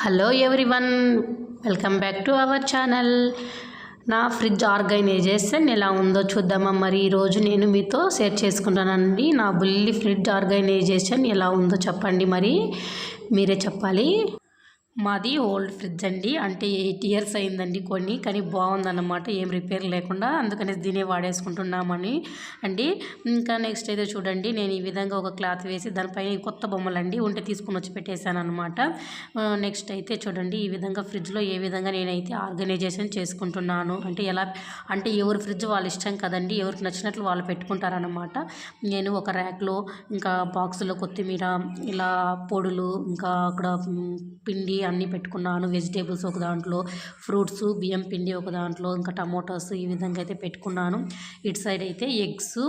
Hello everyone welcome back to our channel నా fridge organisation ఎలా ఉందో చూద్దామా? మరి ఈరోజు నేను మీతో షేర్ చేసుకుంటానండి. నా బుల్లి ఫ్రిడ్జ్ ఆర్గనైజేషన్ ఎలా ఉందో చెప్పండి మరి. మీరే చెప్పాలి. మాది ఓల్డ్ ఫ్రిడ్జ్ అండి. అంటే ఎయిట్ ఇయర్స్ అయిందండి కొన్ని కానీ బాగుందన్నమాట. ఏం రిపేర్ లేకుండా అందుకని దీనే వాడేసుకుంటున్నామని. అండి ఇంకా నెక్స్ట్ అయితే చూడండి. నేను ఈ విధంగా ఒక క్లాత్ వేసి దానిపైన కొత్త బొమ్మలు అండి ఉంటే తీసుకుని వచ్చి పెట్టేశాను అనమాట నెక్స్ట్ అయితే చూడండి. ఈ విధంగా ఫ్రిడ్జ్లో ఏ విధంగా నేనైతే ఆర్గనైజేషన్ చేసుకుంటున్నాను. అంటే ఎలా అంటే ఎవరి ఫ్రిడ్జ్ వాళ్ళ ఇష్టం కదండి. ఎవరికి నచ్చినట్లు వాళ్ళు పెట్టుకుంటారనమాట నేను ఒక ర్యాక్లో ఇంకా బాక్సులో కొత్తిమీర ఇలా పొడులు ఇంకా అక్కడ పిండి అన్నీ పెట్టుకున్నాను. వెజిటేబుల్స్ ఒక దాంట్లో ఫ్రూట్స్ బియ్యం పిండి ఒక దాంట్లో ఇంకా టమోటాస్ ఈ విధంగా అయితే పెట్టుకున్నాను. ఇటు సైడ్ అయితే ఎగ్స్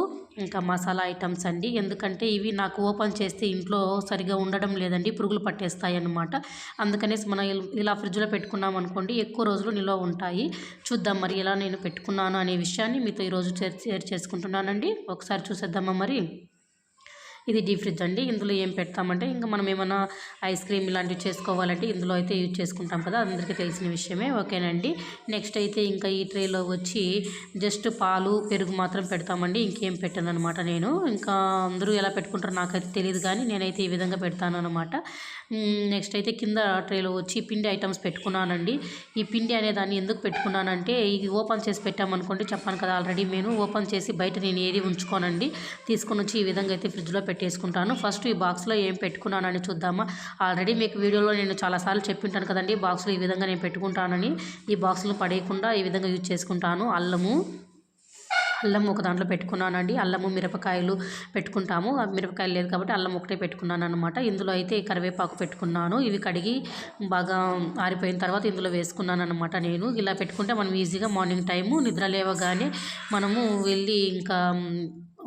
ఇంకా మసాలా ఐటమ్స్ అండి. ఎందుకంటే ఇవి నాకు ఓపెన్ చేస్తే ఇంట్లో సరిగా ఉండడం లేదండి పురుగులు పట్టేస్తాయి అన్నమాట. అందుకనేసి మనం ఇలా ఫ్రిడ్జ్లో పెట్టుకున్నాం అనుకోండి ఎక్కువ రోజులు నిల్వ ఉంటాయి. చూద్దాం మరి ఎలా నేను పెట్టుకున్నాను అనే విషయాన్ని మీతో ఈరోజు షేర్ షేర్ చేసుకుంటున్నానండి. ఒకసారి చూసేద్దామా మరి? ఇది డీప్ ఫ్రిడ్జ్ అండి. ఇందులో ఏం పెడతామంటే ఇంకా మనం ఏమైనా ఐస్ క్రీమ్ ఇలాంటివి చేసుకోవాలంటే ఇందులో అయితే యూజ్ చేసుకుంటాం కదా అందరికీ తెలిసిన విషయమే. ఓకేనండి. నెక్స్ట్ అయితే ఇంకా ఈ ట్రేలో వచ్చి జస్ట్ పాలు పెరుగు మాత్రం పెడతామండి. ఇంకేం పెట్టాను అనమాట నేను. ఇంకా అందరూ ఎలా పెట్టుకుంటారో నాకైతే తెలియదు కానీ నేనైతే ఈ విధంగా పెడతాను అనమాట నెక్స్ట్ అయితే కింద ట్రేలో వచ్చి పిండి ఐటమ్స్ పెట్టుకున్నానండి. ఈ పిండి అనే దాన్ని ఎందుకు పెట్టుకున్నానంటే ఇది ఓపెన్ చేసి పెట్టామనుకోండి చెప్పాను కదా ఆల్రెడీ నేను ఓపెన్ చేసి బయట నేను ఏది ఉంచుకోనండి. తీసుకొని వచ్చి ఈ విధంగా అయితే ఫ్రిడ్జ్లో పెట్టేసుకుంటాను. ఫస్ట్ ఈ బాక్స్లో ఏం పెట్టుకున్నానని చూద్దామా? ఆల్రెడీ మీకు వీడియోలో నేను చాలాసార్లు చెప్పింటాను కదండి బాక్స్లో ఈ విధంగా నేను పెట్టుకుంటానని. ఈ బాక్స్లో పడేయకుండా ఈ విధంగా యూజ్ చేసుకుంటాను. అల్లము అల్లం ఒక దాంట్లో పెట్టుకున్నానండి. అల్లము మిరపకాయలు పెట్టుకుంటాము. ఆ మిరపకాయలు లేదు కాబట్టి అల్లం ఒకటే పెట్టుకున్నాను అనమాట ఇందులో అయితే కరివేపాకు పెట్టుకున్నాను. ఇవి కడిగి బాగా ఆరిపోయిన తర్వాత ఇందులో వేసుకున్నాను అనమాట నేను. ఇలా పెట్టుకుంటే మనం ఈజీగా మార్నింగ్ టైము నిద్ర లేవగానే మనము వెళ్ళి ఇంకా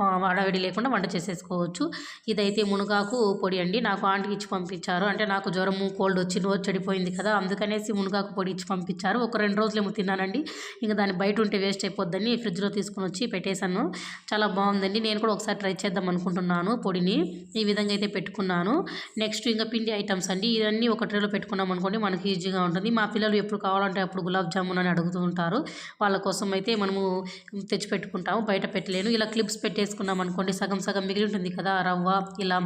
ఆ, లేకుండా వంట చేసేసుకోవచ్చు. ఇదైతే మునగాకు పొడి అండి. నాకు ఆంటీకి ఇచ్చి పంపించారు. అంటే నాకు జ్వరము కోల్డ్ వచ్చి నోరు చెడిపోయింది కదా అందుకనేసి మునగాకు పొడి ఇచ్చి పంపించారు. ఒక రెండు రోజులేమో తిన్నానండి. ఇంకా దాన్ని బయట ఉంటే వేస్ట్ అయిపోద్దని ఫ్రిడ్జ్లో తీసుకుని వచ్చి పెట్టేశాను. చాలా బాగుందండి. నేను కూడా ఒకసారి ట్రై చేద్దాం అనుకుంటున్నాను పొడిని. ఈ విధంగా అయితే పెట్టుకున్నాను. నెక్స్ట్ ఇంకా పిండి ఐటమ్స్ అండి. ఇవన్నీ ఒక ట్రేలో పెట్టుకున్నాం అనుకోండి మనకి ఈజీగా ఉంటుంది. మా పిల్లలు ఎప్పుడు కావాలంటే అప్పుడు గులాబ్ జామున్ అని అడుగుతూ ఉంటారు. వాళ్ళ కోసం అయితే మనము తెచ్చి పెట్టుకుంటాము. బయట పెట్టలేను. ఇలా క్లిప్స్ వేసుకున్నాం అనుకోండి సగం సగం మిగిలి ఉంటుంది కదా రవ్వ ఇలా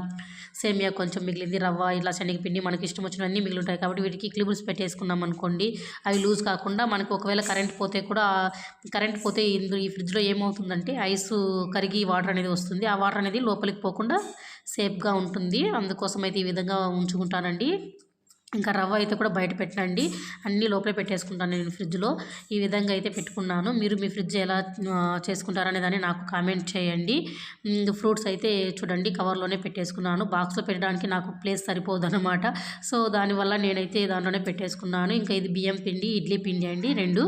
సేమియా కొంచెం మిగిలింది రవ్వ ఇలా శనగపిండి మనకి ఇష్టం వచ్చినవన్నీ మిగిలి ఉంటాయి కాబట్టి వీటికి క్లిబుల్స్ పెట్టేసుకున్నాం అనుకోండి అవి లూజ్ కాకుండా మనకు ఒకవేళ కరెంట్ పోతే కూడా కరెంట్ పోతే ఇందులో ఈ ఫ్రిడ్జ్లో ఏమవుతుందంటే ఐస్ కరిగి వాటర్ అనేది వస్తుంది ఆ వాటర్ అనేది లోపలికి పోకుండా సేఫ్గా ఉంటుంది. అందుకోసం అయితే ఈ విధంగా ఉంచుకుంటానండి. ఇంకా రవ్వ అయితే కూడా బయట పెట్టండి అన్నీ లోపలే పెట్టేసుకుంటాను నేను ఫ్రిడ్జ్లో. ఈ విధంగా అయితే పెట్టుకున్నాను. మీరు మీ ఫ్రిడ్జ్ ఎలా చేసుకుంటారనే దాన్ని నాకు కామెంట్ చేయండి. ఫ్రూట్స్ అయితే చూడండి కవర్లోనే పెట్టేసుకున్నాను. బాక్స్లో పెట్టడానికి నాకు ప్లేస్ సరిపోదు అనమాట సో దానివల్ల నేనైతే దాంట్లోనే పెట్టేసుకున్నాను. ఇంకా ఇది బియ్యం పిండి ఇడ్లీ పిండి అండి రెండు.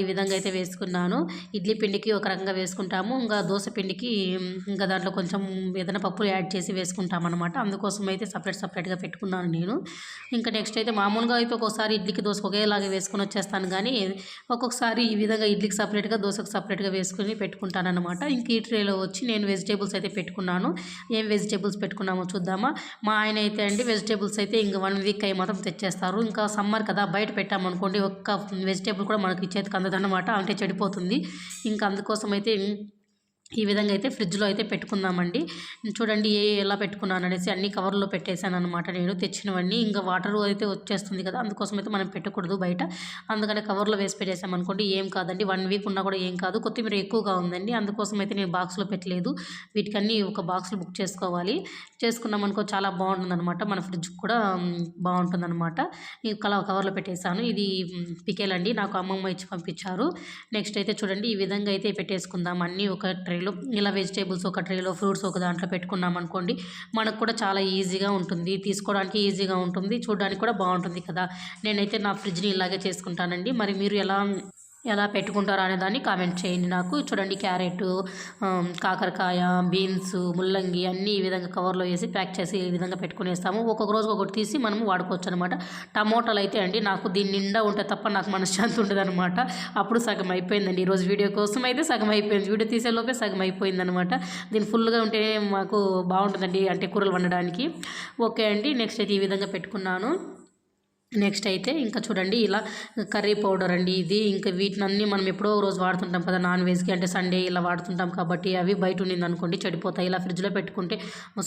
ఈ విధంగా అయితే వేసుకున్నాను. ఇడ్లీ పిండికి ఒక రకంగా వేసుకుంటాము. ఇంకా దోశ పిండికి ఇంకా దాంట్లో కొంచెం ఏదైనా పప్పులు యాడ్ చేసి వేసుకుంటాం అనమాట అందుకోసం అయితే సపరేట్ సపరేట్గా పెట్టుకున్నాను నేను. ఇంకా నెక్స్ట్ అయితే మామూలుగా అయితే ఒక్కోసారి ఇడ్లీకి దోశ ఒకేలాగా వేసుకొని వచ్చేస్తాను. కానీ ఒక్కొక్కసారి ఈ విధంగా ఇడ్లీకి సపరేట్గా దోశకు సపరేట్గా వేసుకొని పెట్టుకుంటాను అనమాట ఇంక ఈ ట్రేలో వచ్చి నేను వెజిటేబుల్స్ అయితే పెట్టుకున్నాను. ఏం వెజిటేబుల్స్ పెట్టుకున్నామో చూద్దామా? మా ఆయన అయితే అండి వెజిటేబుల్స్ అయితే ఇంక వన్ వీక్ అయ్యి మాత్రం తెచ్చేస్తారు. ఇంకా సమ్మర్ కదా బయట పెట్టామనుకోండి ఒక్క వెజిటేబుల్ కూడా మనకి చేతికి అందదన్నమాట. అంటే చెడిపోతుంది. ఇంకా అందుకోసం అయితే ఈ విధంగా అయితే ఫ్రిడ్జ్లో అయితే పెట్టుకుందామండి. చూడండి ఏ ఎలా పెట్టుకున్నాను అనేసి అన్ని కవర్లో పెట్టేశాను అనమాట నేను తెచ్చినవన్నీ ఇంకా వాటర్ అయితే వచ్చేస్తుంది కదా అందుకోసం అయితే మనం పెట్టకూడదు బయట. అందుకనే కవర్లో వేసి పెట్టేసాం అనుకోండి ఏం కాదండి. వన్ వీక్ ఉన్నా కూడా ఏం కాదు. కొత్తిమీర ఎక్కువగా ఉందండి. అందుకోసం అయితే నేను బాక్స్లో పెట్టలేదు. వీటికన్నీ ఒక బాక్స్లో బుక్ చేసుకోవాలి. చేసుకున్నాం అనుకో చాలా బాగుంటుంది అనమాట మన ఫ్రిడ్జ్ కూడా బాగుంటుంది అనమాట కల కవర్లో పెట్టేశాను. ఇది పికేలండి. నాకు అమ్మమ్మ ఇచ్చి పంపించారు. నెక్స్ట్ అయితే చూడండి ఈ విధంగా అయితే పెట్టేసుకుందాం. అన్నీ ఒక ట్రేలో ఇలా వెజిటేబుల్స్ ఒక ట్రేలో ఫ్రూట్స్ ఒక దాంట్లో పెట్టుకున్నాం అనుకోండి మనకు కూడా చాలా ఈజీగా ఉంటుంది. తీసుకోవడానికి ఈజీగా ఉంటుంది చూడడానికి కూడా బాగుంటుంది కదా. నేనైతే నా ఫ్రిడ్జ్ని ఇలాగే చేసుకుంటానండి. మరి మీరు ఎలా ఎలా పెట్టుకుంటారో అనే దాన్ని కామెంట్ చేయండి నాకు. చూడండి క్యారెట్ కాకరకాయ బీన్స్ ముల్లంగి అన్నీ ఈ విధంగా కవర్లో వేసి ప్యాక్ చేసి ఈ విధంగా పెట్టుకునేస్తాము. ఒక్కొక్క రోజు ఒకటి తీసి మనము వాడుకోవచ్చు అనమాట టమోటాలు అయితే అండి నాకు దీని నిండా ఉంటే తప్ప నాకు మనశ్శాంతి ఉండదు అనమాట అప్పుడు సగం అయిపోయిందండి. ఈరోజు వీడియో కోసం అయితే సగం అయిపోయింది. వీడియో తీసేలోపే సగం అయిపోయింది అనమాట దీని ఫుల్గా ఉంటే మాకు బాగుంటుందండి అంటే కూరలు వండడానికి. ఓకే అండి నెక్స్ట్ అయితే ఈ విధంగా పెట్టుకున్నాను. నెక్స్ట్ అయితే ఇంకా చూడండి ఇలా కర్రీ పౌడర్ అండి ఇది. ఇంకా వీటినన్నీ మనం ఎప్పుడో రోజు వాడుతుంటాం కదా నాన్ వెజ్కి అంటే సండే ఇలా వాడుతుంటాం కాబట్టి అవి బయట ఉండింది అనుకోండి చెడిపోతాయి. ఇలా ఫ్రిడ్జ్లో పెట్టుకుంటే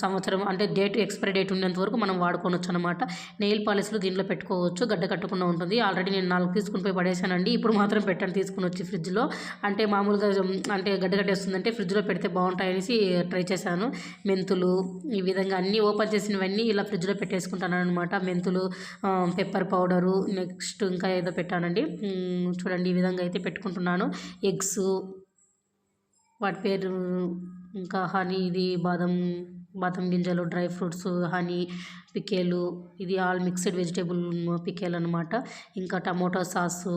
సంవత్సరం అంటే డేట్ ఎక్స్పైరీ డేట్ ఉండేంత వరకు మనం వాడుకోవచ్చు అనమాట నెయిల్ పాలిస్లు దీంట్లో పెట్టుకోవచ్చు గడ్డ కట్టకుండా ఉంటుంది. ఆల్రెడీ నేను నాలుగు తీసుకుని పోయి పడేశానండి ఇప్పుడు మాత్రం పెట్టాను తీసుకుని వచ్చి ఫ్రిడ్జ్లో. అంటే మామూలుగా అంటే గడ్డ కట్టేస్తుందంటే ఫ్రిడ్జ్లో పెడితే బాగుంటాయనేసి ట్రై చేశాను. మెంతులు ఈ విధంగా అన్నీ ఓపెన్ చేసినవన్నీ ఇలా ఫ్రిడ్జ్లో పెట్టేసుకుంటాను అనమాట మెంతులు పెప్పర్ పౌడరు నెక్స్ట్ ఇంకా ఏదో పెట్టానండి. చూడండి ఈ విధంగా అయితే పెట్టుకుంటున్నాను. ఎగ్స్ వాటి పేరు ఇంకా హనీ ఇది బాదం బాదం గింజలు డ్రై ఫ్రూట్స్ హనీ పికేలు ఇది ఆల్ మిక్స్డ్ వెజిటేబుల్ పికేలు అనమాట ఇంకా టమోటో సాసు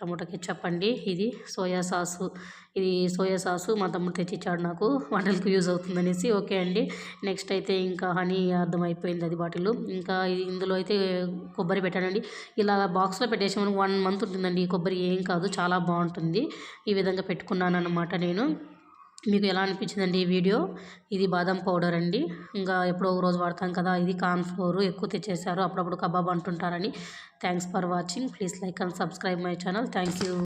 టమోటా కెచ్చప్ అండి. ఇది సోయా సాసు. ఇది సోయా సాసు మా తమ్ముడు తెచ్చిచ్చాడు నాకు. వంటలకు యూజ్ అవుతుందనేసి ఓకే అండి. నెక్స్ట్ అయితే ఇంకా హనీ అర్థమైపోయింది అది బాటిల్. ఇంకా ఇది- ఇందులో అయితే కొబ్బరి పెట్టానండి. ఇలా బాక్స్లో పెట్టేసాము వన్ మంత్ ఉంటుందండి. ఈ కొబ్బరి ఏం కాదు చాలా బాగుంటుంది. ఈ విధంగా పెట్టుకున్నాను అనమాట నేను. మీకు ఎలా అనిపించిందండి ఈ వీడియో? ఇది బాదం పౌడర్ అండి. ఇంకా ఎప్పుడో ఒక రోజు వాడతాం కదా ఇది కార్న్ ఫ్లోర్ ఎక్కువ తెచ్చేసారు అప్పుడప్పుడు kebab అంటుంటారని. Thanks for watching. Please like and subscribe my channel. Thank you.